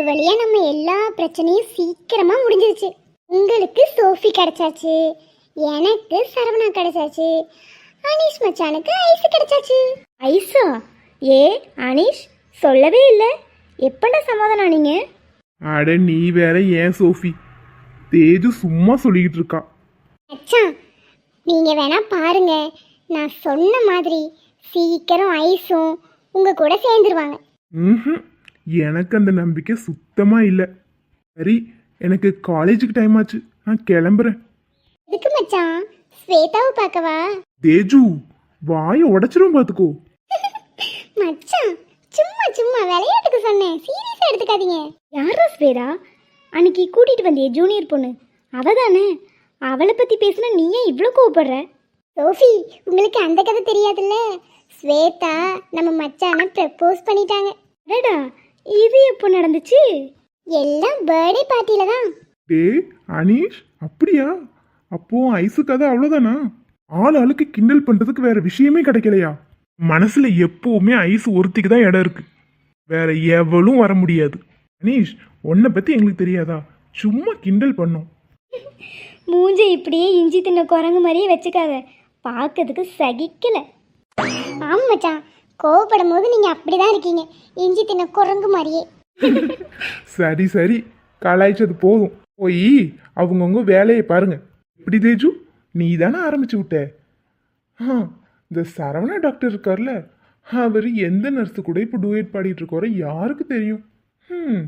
ஒரு வழியா நம்ம எல்லா பிரச்சனையும் சீக்கிரமா முடிஞ்சிருச்சு. உங்களுக்கு சோஃபி கிடைச்சாச்சு எனக்கு சரவணா கிடைச்சாச்சு அனீஷ் மச்சானுக்கு ஐஸ் கிடைச்சாச்சு. ஐஸா? ஏ அனீஷ் சொல்லவே இல்லை. எப்பண்டா சமாதானம் ஆனீங்க? அட நீ வேற ஏன் சோஃபி? தேஜு சும்மா சொல்லிக்கிட்டு இருக்கா. மச்சான் நீங்க வேணா பாருங்க. நான் சொன்ன மாதிரி சீக்கிரம் ஐஸும் உங்க கூட சேர்ந்துருவாங்க. ம்ஹும். எனக்கு அந்த நம்பிக்கை சுத்தமா இல்லை. சரி எனக்கு காலேஜுக்கு டைம் ஆச்சு. நான் கிளம்புறேன். எதுக்கு மச்சான்? ஸ்வேதாவை பார்க்கவா? தேஜு வாயை உடைச்சிரும் பார்த்துக்கோ. மச்சான் சும்மா சும்மா விளையாட்டுக்கு சொன்னேன். சீரியஸா எடுத்துக்காதீங்க. யாரா ஸ்வேதா? அன்னைக்கு கூட்டிகிட்டு வந்தியே ஜூனியர் பொண்ணு. அவ தானே அவளை பற்றி பேசுனா நீ ஏன் இவ்வளோ கோவப்படுற? சோஃபி உங்களுக்கு அந்த கதை தெரியாதுல்ல? ஸ்வேதா நம்ம மச்சானை ப்ரப்போஸ் பண்ணிட்டாங்க. அடடா இது எப்போ நடந்துச்சு? எல்லாம் பர்த்டே பார்ட்டியில தான். டே அனீஷ் அப்படியா? அப்போ ஐஸு கதை அவ்வளோதானா ஆள் ஆளுக்கு கிண்டல் பண்றதுக்கு வேற விஷயமே கிடைக்கலையா? மனசுல எப்பவுமே ஐஸ் ஒருத்திக்கு தான் இடம் இருக்கு. வேற எவளும் வர முடியாது. அனீஷ் உன்னை பத்தி எங்களுக்கு தெரியாதா? சும்மா கிண்டல் பண்ணோம். மூஞ்ச இப்படியே இஞ்சி தின்ன குரங்கு மாதிரியே வச்சுக்காத. பார்க்கறதுக்கு சகிக்கல. ஆமா மச்சான் கோவப்படும் போது நீங்க அப்படிதான் இருக்கீங்க. இஞ்சி தின்ன குரங்கு மாதிரியே. சரி சரி. கலாய்ச்சது போதும். போய் அவங்கவுங்க வேலையை பாருங்க. எப்படி தேஜு? நீ தானே ஆரம்பிச்சு விட்ட. ஆ இந்த சரவணா டாக்டர் இருக்கார்ல. அவர் எந்த நர்ஸு கூட இப்போ டூயட் பாடிட்டு இருக்காரோ யாருக்கு தெரியும்? ம்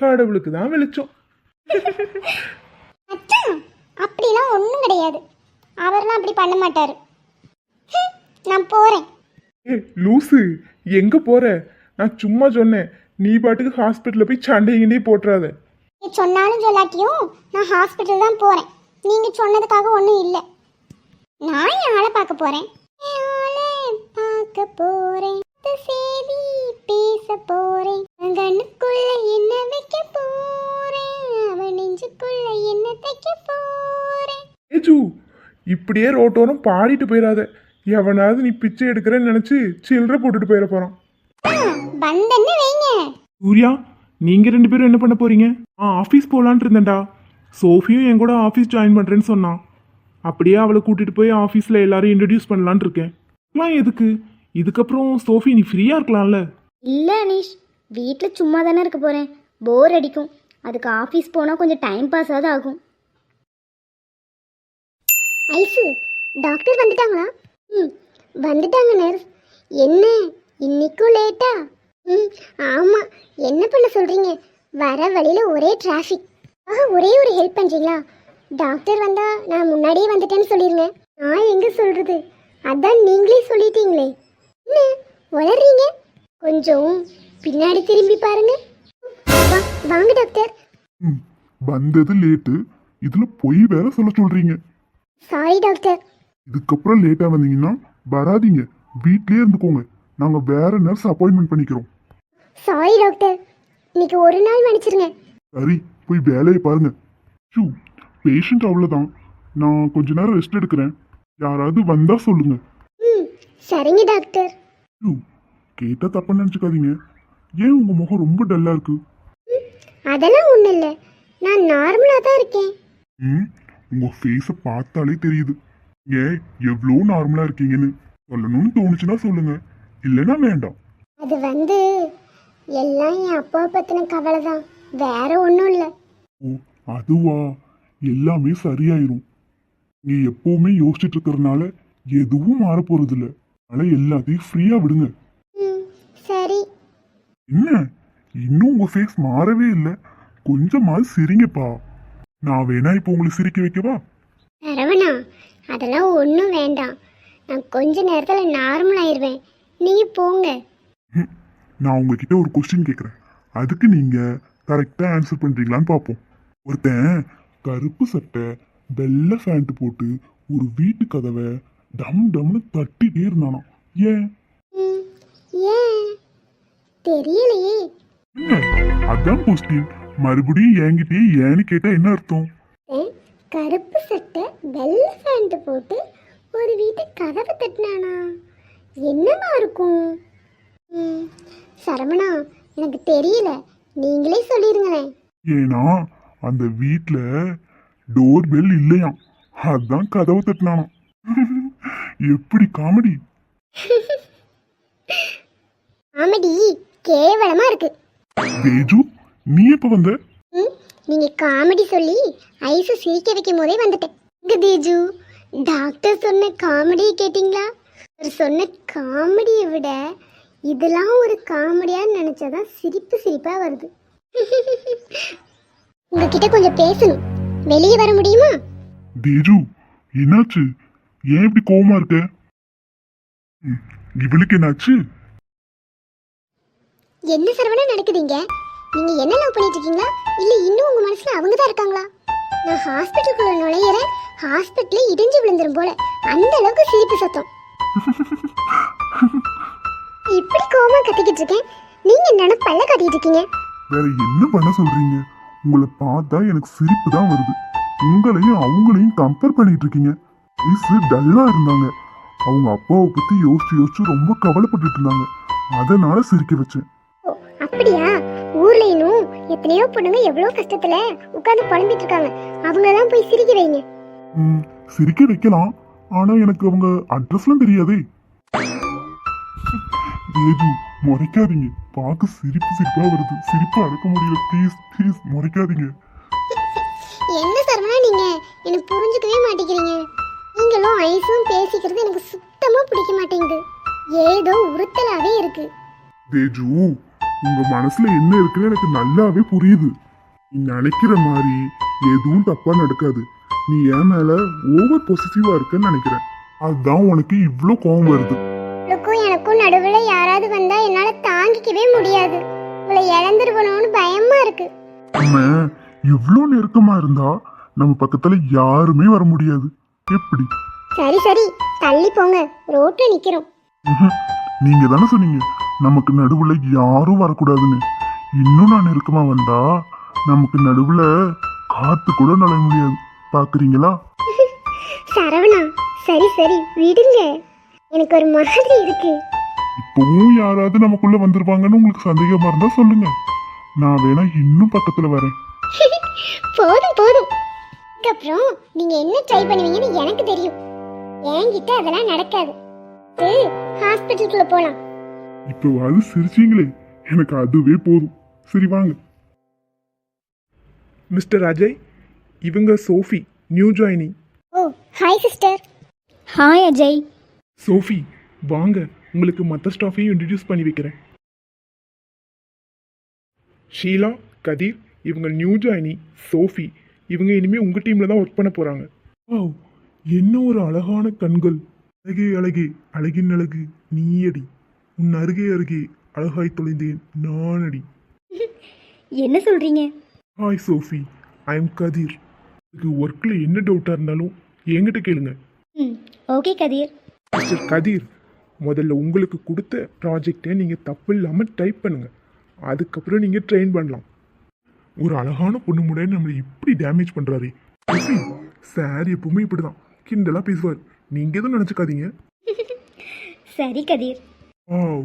கடவுளுக்கு தான் வெளிச்சம். அப்படிலாம் ஒன்றும் கிடையாது. அவர்லாம் அப்படி பண்ண மாட்டாரு. நான் போறேன். ஏ லூசு எங்க போற? நான் சும்மா சொன்னேன். நீ பாட்டுக்கு ஹாஸ்பிட்டலில் போய் சண்டைகிண்டே போட்டுறாத. நீ சொன்னாலும் சொல்லாட்டியும் நான் ஹாஸ்பிட்டல் தான் போறேன். நீங்க சொன்னதுக்காக ஒன்றும் இல்லை. நான் என் ஆளை பார்க்க ஆளை பார்க்க போறேன். இந்த செய்தி பேச அவன் கண்ணுக்குள்ள என்ன வைக்க போறேன்? அவன் நெஞ்சுக்குள்ள என்ன தைக்க போறேன்? ஏஜு இப்படியே ரோட்டோரம் பாடிட்டு போயிடாத எவனாவது நீ பிச்சை எடுக்கிறேன்னு நினச்சி சில்லறை போட்டுட்டு போயிட போகிறான் ஆ, வந்தன்னு வைங்க. சூர்யா நீங்கள் ரெண்டு பேரும் என்ன பண்ண போறீங்க? ஆ ஆஃபீஸ் போகலான்ட்டு இருந்தேன்டா. சோஃபியும் என் கூட ஆஃபீஸ் ஜாயின் பண்ணுறேன்னு சொன்னான். அப்படியே அவளை கூட்டிகிட்டு போய் ஆஃபீஸில் எல்லாரையும் இன்ட்ரடியூஸ் பண்ணலான்னு இருக்கேன். இதெல்லாம் எதுக்கு? இதுக்கப்புறம் சோஃபி நீ ஃப்ரீயாக இருக்கலாம்ல? இல்லை அனீஷ் வீட்டில் சும்மா தானே இருக்க போகிறேன் போர் அடிக்கும். அதுக்கு ஆஃபீஸ் போனால் கொஞ்சம் டைம் பாஸ் ஆகுது ஆகும். ஐசு டாக்டர் வந்துட்டாங்களா? ம் வந்துட்டாங்க நர்ஸ் என்ன? இன்னைக்கும் லேட்டா? ம் ஆமாம் என்ன பண்ண சொல்கிறீங்க வர வழியில் ஒரே டிராஃபிக் ஆஹா ஒரே ஒரு ஹெல்ப் பண்ணுறீங்களா டாக்டர் வந்தா நான் முன்னாடியே வந்துட்டேன்னு சொல்லிருங்க. நான் எங்கே சொல்கிறது அதான் நீங்களே சொல்லிட்டீங்களே. என்ன? வளர்றீங்க கொஞ்சம் பின்னாடி திரும்பி பாருங்க. வா வாங்க டாக்டர் ம், வந்தது லேட்டு இதுல பொய் வேற சொல்ல சொல்றீங்க. சாரி டாக்டர் இதுக்கப்புறம் லேட்டா வந்தீங்கன்னா வராதீங்க. வீட்லயே இருந்துக்கோங்க. நாங்க வேற நர்ஸ் அப்பாயின்மெண்ட் பண்ணிக்கிறோம். சாரி டாக்டர் இன்னைக்கு ஒரு நாள் மன்னிச்சிருங்க. சரி போய் வேலையை பாருங்க. ஷூ பேஷண்ட் அவ்வளோதான் நான் கொஞ்ச நேரம் ரெஸ்ட் எடுக்கிறேன். யாராவது வந்தா சொல்லுங்க. ம் சரிங்க டாக்டர் ஷூ கேட்டா தப்பா நினச்சிக்காதீங்க. ஏன் உங்க முகம் ரொம்ப டல்லா இருக்கு? அதெல்லாம் ஒன்றும் இல்லை. நான் நார்மலாக தான் இருக்கேன். ம் உங்க ஃபேஸை பார்த்தாலே தெரியுது. ஏன் எவ்வளோ நார்மலா இருக்கீங்கன்னு சொல்லணும்னு தோணுச்சுன்னா சொல்லுங்க. இல்லைன்னா வேண்டாம். அது வந்து எல்லாம் என் அப்பாவை பற்றின கவலை தான் வேற ஒன்றும் இல்லை. ஓ அதுவா? எல்லாமே சரியாயிரும். நீ எப்பவுமே யோசிச்சுட்டு இருக்கறனால எதுவும் மாற போறது இல்ல அதனால எல்லாத்தையும் ஃப்ரீயா விடுங்க. சரி. என்ன? இன்னும் உங்க ஃபேஸ் மாறவே இல்லை. கொஞ்சமாவது சிரிங்கப்பா. நான் வேணா இப்போ உங்களை சிரிக்க வைக்கவா? சரவணா அதெல்லாம் ஒன்றும் வேண்டாம். நான் கொஞ்ச நேரத்தில் நார்மல் ஆயிடுவேன் நீங்கள் போங்க. நான் உங்ககிட்ட ஒரு கொஸ்டின் கேட்குறேன் அதுக்கு நீங்க கரெக்டாக ஆன்சர் பண்றீங்களான்னு பார்ப்போம் ஒருத்தன் கருப்பு சட்டை வெள்ளை ஃபேண்ட் போட்டு ஒரு வீட்டு கதவை டம் டம்னு தட்டிட்டே இருந்தானாம். ஏன்? தெரியலையே. அதான் கொஸ்டின் மறுபடியும் என்கிட்டயே ஏன்னு கேட்டா என்ன அர்த்தம்? கருப்பு சட்டை வெள்ளை பேண்ட் போட்டு ஒரு வீட்டு கதவை தட்டினானா? என்னவா இருக்கும்? சரவணா எனக்கு தெரியல. நீங்களே சொல்லிருங்களேன். ஏன்னா அந்த வீட்ல டோர் பெல் இல்லையாம். அதான் கதவு தட்டினானாம் எப்படி காமெடி? காமெடி கேவலமா இருக்கு. தேஜு நீ எப்ப வந்த? நீங்க காமெடி சொல்லி ஐஸு சிரிக்க வைக்கும் போதே வந்துட்டேன். இங்க தேஜு? டாக்டர் சொன்ன காமெடியை கேட்டிங்களா? அவர் சொன்ன காமெடியை விட இதெல்லாம் ஒரு காமெடியான்னு நினைச்சாதான் சிரிப்பு சிரிப்பா வருது. உங்ககிட்ட கொஞ்சம் பேசணும். வெளியே வர முடியுமா? தேஜு என்னாச்சு? ஏன் இப்படி கோவமா இருக்க? இவளுக்கு என்னாச்சு? என்ன சரவணா நடக்குதுங்க நீங்க என்ன லவ் பண்ணிட்டு இருக்கீங்களா இல்ல இன்னும் உங்க மனசுல அவங்க தான் இருக்காங்களா? நான் ஹாஸ்பிட்டலுக்குள்ள நுழையிறேன் ஹாஸ்பிட்டல்ல இடிஞ்சு விழுந்துரும் போல. அந்த அளவுக்கு சிரிப்பு சத்தம். இப்படி கோவமா கத்திக்கிட்டு இருக்கேன். நீங்க என்னன்னா பல்ல காட்டிட்டு இருக்கீங்க. வேற என்ன பண்ண சொல்றீங்க? உங்களை பார்த்தா எனக்கு சிரிப்பு தான் வருது. உங்களையும் அவங்களையும் கம்பேர் பண்ணிட்டு இருக்கீங்க. ஐசு டல்லா இருந்தாங்க. அவங்க அப்பாவை பத்தி யோசிச்சு யோசிச்சு ரொம்ப கவலைப்பட்டுட்டு இருந்தாங்க. அதனால சிரிக்க வச்சேன். அப்படியா? எத்தனையோ பொண்ணுங்க எவ்வளவு கஷ்டத்துல உட்கார்ந்து புலம்பிட்டு இருக்காங்க அவங்களெல்லாம் போய் சிரிக்க வைங்க ம், சிரிக்க வைக்கலாம். ஆனா எனக்கு அவங்க அட்ரஸ்லாம் தெரியாதே. ஏஜு முறைக்காதீங்க. பார்க்க சிரிப்பு சிரிப்பா வருது. சிரிப்பு அடக்க முடியல. ப்ளீஸ் ப்ளீஸ் முறைக்காதீங்க. என்ன சரவணா நீங்க? எனக்கு புரிஞ்சுக்கவே மாட்டேங்கிறீங்க. நீங்களும் ஐஸும் பேசிக்கிறது எனக்கு சுத்தமா பிடிக்க மாட்டேங்குது. ஏதோ உறுத்தலாவே இருக்கு. தேஜு உங்க மனசுல என்ன இருக்குன்னு எனக்கு நல்லாவே புரியுது. நீ நினைக்கிற மாதிரி எதுவும் தப்பா நடக்காது. நீ என் மேல ஓவர் பொசிட்டிவா இருக்கன்னு நினைக்கிறேன். அதுதான் உனக்கு இவ்ளோ கோவம் வருது. உங்களுக்கும் எனக்கும் நடுவுல யாராவது வந்தா என்னால தாங்கிக்கவே முடியாது. உங்களை இழந்துருவணும்னு பயமா இருக்கு. நம்ம இவ்ளோ நெருக்கமா இருந்தா நம்ம பக்கத்துல யாருமே வர முடியாது. எப்படி? சரி சரி. தள்ளி போங்க. ரோட்ல நிக்கிறோம். நீங்க தானே சொன்னீங்க. நமக்கு நடுவுல யாரும் வரக்கூடாதுன்னு. இன்னும் நான் நெருக்கமா வந்தா நமக்கு நடுவுல காத்து கூட நுழைய முடியாது. பாக்குறீங்களா? சரவணா சரி சரி விடுங்க. எனக்கு ஒரு மாதிரி இருக்கு. இப்பவும் யாராவது நமக்குள்ள வந்துருவாங்கன்னு உங்களுக்கு சந்தேகமா இருந்தா சொல்லுங்க. நான் வேணா இன்னும் பக்கத்துல வரேன். போதும் போதும். அதுக்கப்புறம் நீங்க என்ன ட்ரை பண்ணுவீங்கன்னு எனக்கு தெரியும். என்கிட்ட அதெல்லாம் நடக்காது. ஹாஸ்பிட்டலுக்குள்ள போலாம். இப்போ அது சிரிச்சீங்களே. எனக்கு அதுவே போதும். சரி வாங்க. மிஸ்டர் அஜய் இவங்க Sophie new joining. Oh hi sister. Hi Ajay. Sophie வாங்க. உங்களுக்கு மற்ற ஸ்டாஃபையும் இன்ட்ரடியூஸ் பண்ணி வைக்கிறேன். ஷீலா கதீர் இவங்க நியூ ஜாயினி சோஃபி. இவங்க இனிமேல் உங்கள் டீமில் தான் ஒர்க் பண்ண போகிறாங்க ஓ என்ன ஒரு அழகான கண்கள். அழகே அழகே அழகின் அழகு. நீயடி. உன் அருகே அருகே அழகாய் தொலைந்தேன் நானடி. என்ன சொல்கிறீங்க hi Sophie I am Kathir உங்களுக்கு ஒர்க்கில் என்ன டவுட்டாக இருந்தாலும் என்கிட்ட கேளுங்க. ம் ஓகே கதிர் மிஸ்டர் கதீர் முதல்ல உங்களுக்கு கொடுத்த ப்ராஜெக்டை நீங்கள் தப்பு இல்லாமல் டைப் பண்ணுங்கள் அதுக்கப்புறம் நீங்கள் ட்ரெயின் பண்ணலாம். ஒரு அழகான பொண்ணு முன்னாடி நம்மளை இப்படி டேமேஜ் பண்ணுறாரு சார் எப்பவுமே இப்படி தான் கிண்டலாக பேசுவார். நீங்கள் எதுவும் நினச்சிக்காதீங்க. சரி கதிர் ஆவ்.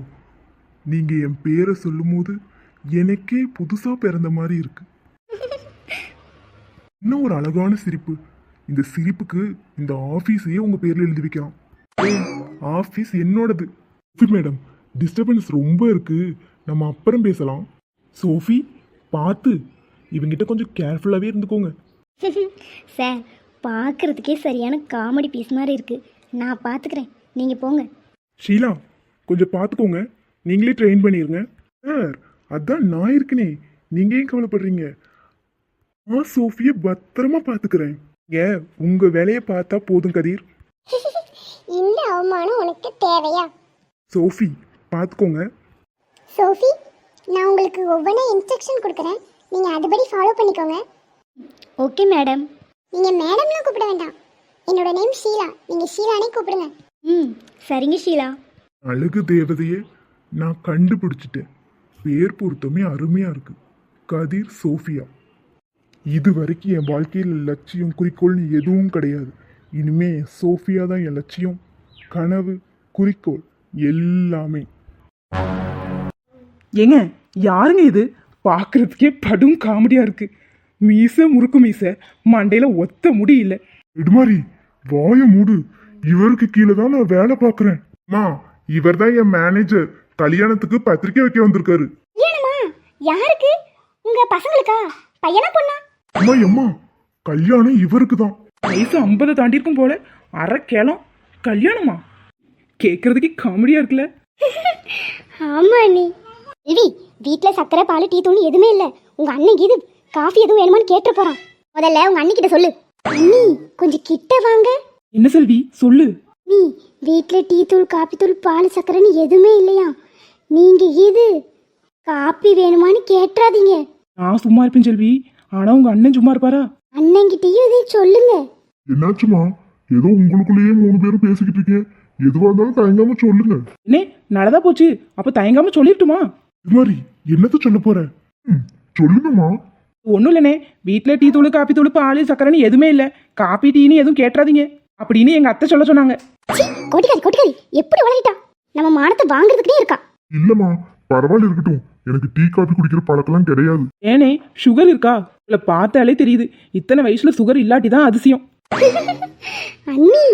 நீங்கள் என் பேரை சொல்லும்போது எனக்கே புதுசாக பிறந்த மாதிரி இருக்கு. இன்னும் ஒரு அழகான சிரிப்பு. இந்த சிரிப்புக்கு இந்த ஆஃபீஸையே உங்கள் பேரில் எழுதி வைக்கலாம். ஆஃபீஸ் என்னோடது. சோஃபி மேடம் டிஸ்டர்பன்ஸ் ரொம்ப இருக்கு. நம்ம அப்புறம் பேசலாம். சோஃபி பார்த்து. இவங்கிட்ட கொஞ்சம் கேர்ஃபுல்லாகவே இருந்துக்கோங்க. சார் பார்க்குறதுக்கே சரியான காமெடி பீஸ் மாதிரி இருக்குது நான் பார்த்துக்கிறேன் நீங்கள் போங்க. ஷீலா கொஞ்சம் பார்த்துக்கோங்க நீங்களே ட்ரெயின் பண்ணிடுங்க சார் அதான் நான் இருக்கனே. நீங்கள் ஏன் கவலைப்படுறீங்க? ஆ சோஃபியை பத்திரமா பார்த்துக்கிறேன் ஏன் உங்கள் வேலையை பார்த்தா போதும் கதீர். இந்த அவமானம் உனக்கு தேவையா? சோஃபி பார்த்துக்கோங்க சோஃபி நான் உங்களுக்கு ஒவ்வொன்றா இன்ஸ்ட்ரக்ஷன் கொடுக்குறேன். நீங்க அதுபடி ஃபாலோ பண்ணிக்கோங்க. ஓகே மேடம் நீங்க மேடம்லாம் கூப்பிட வேண்டாம். என்னோட நேம் ஷீலா. நீங்க ஷீலானே கூப்பிடுங்க. ம் சரிங்க ஷீலா. அழகு தேவதையை நான் கண்டுபிடிச்சிட்டேன். பேர் பொருத்தமே அருமையாக இருக்கு. கதீர் சோஃபியா. இது வரைக்கும் என் வாழ்க்கையில் லட்சியம் குறிக்கோள்னு எதுவும் கிடையாது. இனிமே சோஃபியா தான் என் லட்சியம். கனவு குறிக்கோள் எல்லாமே. ஏங்க யாருங்க இது? பார்க்கறதுக்கே படும் காமெடியா இருக்கு. மீச முறுக்கு மீச மண்டையில ஒத்த முடி இல்ல. நெடுமாறி வாய மூடு. இவருக்கு கீழே தான் நான் வேலை பார்க்குறேன். அம்மா இவர் தான் என் மேனேஜர் கல்யாணத்துக்கு பத்திரிக்கை வைக்க வந்திருக்காரு. கல்யாணமா யாருக்கு? உங்க பசங்களுக்கா? பையனா பொண்ணா? அம்மா அம்மா கல்யாணம் இவருக்கு தான் வயசு ஐம்பதை தாண்டிருக்கும் போல அரை கேளம். கல்யாணமா? கேட்கறதுக்கே காமெடியா இருக்குல்ல. ஆமா நீ செல்வி வீட்டில் சக்கரை பால் டீ தூள் எதுவுமே இல்லை. உங்க அண்ணன் கீது காஃபி எதுவும் வேணுமான்னு கேட்டு போறான். முதல்ல உங்க அண்ணி கிட்ட சொல்லு. அண்ணி கொஞ்சம் கிட்ட வாங்க. என்ன செல்வி? சொல்லு. நீ வீட்டில் டீ தூள் காப்பி தூள் பால் சக்கரைன்னு எதுவுமே இல்லையா? நீங்க இது காப்பி வேணுமான்னு கேட்டுறாதீங்க. நான் சும்மா இருப்பேன் செல்வி. ஆனா உங்க அண்ணன் சும்மா இருப்பாரா? அண்ணன்கிட்டயும் இதை சொல்லுங்க. என்னாச்சுமா? ஏதோ உங்களுக்குள்ளேயே மூணு பேரும் பேசிக்கிட்டு இருக்கீங்க எதுவா இருந்தாலும் தயங்காம சொல்லுங்க. என்ன நல்லதா போச்சு? அப்ப தயங்காம சொல்லிட்டுமா? இது மாதிரி என்னத்த சொல்ல போற? ம், சொல்லுங்கம்மா. ஒன்றும் இல்லைண்ணே. வீட்டில் டீ தூள் காப்பி தூள் பால் சக்கரைன்னு எதுவுமே இல்லை. காப்பி டீன்னு எதுவும் கேட்டுறாதீங்க. அப்படின்னு எங்கள் அத்தை சொல்ல சொன்னாங்க. கொட்டிக்காரி கொட்டிக்காரி எப்படி வளரிட்டா நம்ம மானத்தை வாங்குறதுக்குனே இருக்கா? இல்லம்மா பரவாயில்ல இருக்கட்டும். எனக்கு டீ காபி குடிக்கிற பழக்கம்லாம் கிடையாது. ஏனே சுகர் இருக்கா? இல்லை பார்த்தாலே தெரியுது. இத்தனை வயசுல சுகர் இல்லாட்டி தான் அதிசயம். அண்ணி.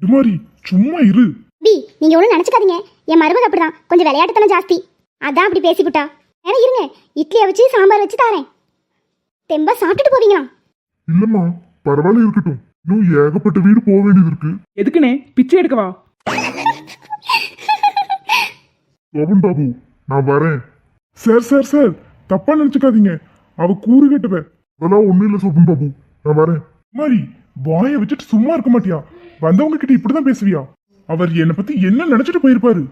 இது மாதிரி சும்மா இரு. பி நீங்க ஒன்றும் நினச்சிக்காதீங்க. என் மருமக அப்படிதான். கொஞ்சம் விளையாட்டுத்தனம் ஜாஸ்தி. அதான் அப்படி பேசிவிட்டா. வேற இருங்க. இட்லியை வச்சு சாம்பார் வச்சு தாரேன். தெம்பா சாப்பிட்டுட்டு போவீங்களா? இல்லம்மா பரவாயில்ல இருக்கட்டும். இன்னும் ஏகப்பட்ட வீடு போக வேண்டியது இருக்கு. எதுக்குண்ணே? பிச்சை எடுக்கவா சோபன் பாபு நான் வரேன். சார் சார் சார் தப்பா நினைச்சுக்காதீங்க. அவ கூறு கட்டுவ. அதெல்லாம் ஒண்ணும் இல்ல சோபன் பாபு. நான் வரேன். மாதிரி வாயை வச்சுட்டு சும்மா இருக்க மாட்டியா? வந்தவங்க கிட்ட இப்படிதான் பேசுவியா? அவர் என்னை பத்தி என்ன நினைச்சிட்டு போயிருப்பாரு?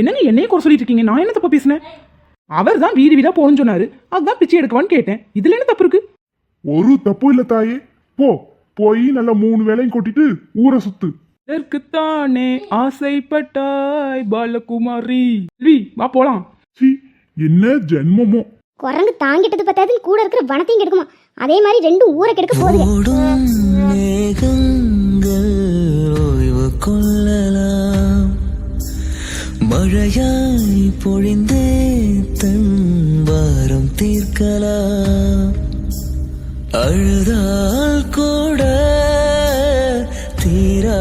என்னங்க என்னையே குறை சொல்லிட்டு இருக்கீங்க? நான் என்ன தப்பா பேசினேன்? அவர் தான் வீடு வீடா போகணும்னு சொன்னாரு. அதுதான் பிச்சை எடுக்கவான்னு கேட்டேன். இதுல என்ன தப்பு இருக்கு? ஒரு தப்பும் இல்ல தாயே. போ போய் நல்லா மூணு வேலையும் கொட்டிட்டு ஊரை சுத்து. இதற்குத்தானே ஆசைப்பட்டாய் பாலகுமாரி. செல்வி வா போலாம். சீ என்ன ஜென்மமோ? குரங்கு தாங்கிட்டது பத்தாதுன்னு கூட இருக்கிற வனத்தையும் கெடுக்குமா? அதே மாதிரி ரெண்டும் ஊரை கெடுக்க போகுது ஓடும் மேகங்கள் ஓய்வு கொள்ளலாம். மழையாய் பொழிந்தே தன் பாரம் தீர்க்கலாம். அழுதால் கூட தீரா